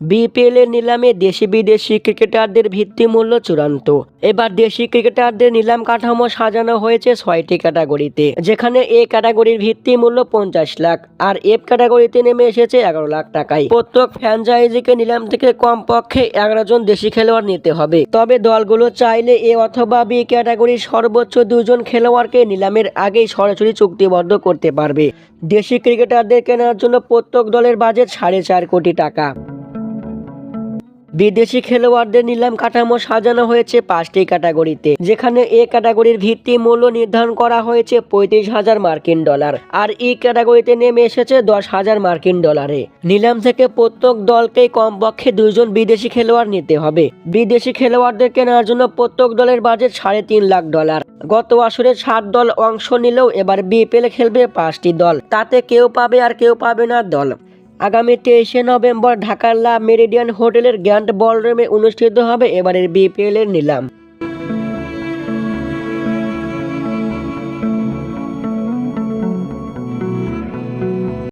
BPL এর নিলামে দেশি বিদেশি ক্রিকেটারদের ভিত্তিমূল্য চূড়ান্ত। এবার দেশি ক্রিকেটারদের নিলাম কাঠামো সাজানো হয়েছে ছয়টি ক্যাটাগরিতে, যেখানে এ ক্যাটাগরির ভিত্তিমূল্য পঞ্চাশ লাখ আর এফ ক্যাটাগরিতে নেমে এসেছে এগারো লাখ টাকায়। প্রত্যেক ফ্র্যাঞ্চাইজিকে নিলাম থেকে কমপক্ষে এগারো জন দেশি খেলোয়াড় নিতে হবে। তবে দলগুলো চাইলে এ অথবা বি ক্যাটাগরির সর্বোচ্চ দুজন খেলোয়াড়কে নিলামের আগেই সরাসরি চুক্তিবদ্ধ করতে পারবে। দেশি ক্রিকেটারদের কেনার জন্য প্রত্যেক দলের বাজেট সাড়ে চার কোটি টাকা। বিদেশি খেলোয়াড়দের নিলাম কাঠামো সাজানো হয়েছে পাঁচটি ক্যাটাগরিতে, যেখানে এ ক্যাটাগরির ভিত্তি মূল্য নির্ধারণ করা হয়েছে পঁয়ত্রিশ হাজার মার্কিন ডলার আর ই ক্যাটাগরিতে নেমে এসেছে দশ হাজার মার্কিন ডলারে। নিলাম থেকে প্রত্যেক দলকেই কমপক্ষে দুজন বিদেশি খেলোয়াড় নিতে হবে। বিদেশি খেলোয়াড়দের কেনার জন্য প্রত্যেক দলের বাজেট সাড়ে তিন লাখ ডলার। গত আসরে ষাট দল অংশ নিলেও এবার বিপিএল খেলবে পাঁচটি দল। তাতে কেউ পাবে আর কেউ পাবে না দল। আগামী তেইশে নভেম্বর ঢাকার লা মেরিডিয়ান হোটেলের গ্র্যান্ড বলরুমে অনুষ্ঠিত হবে এবারের বিপিএলের নিলাম।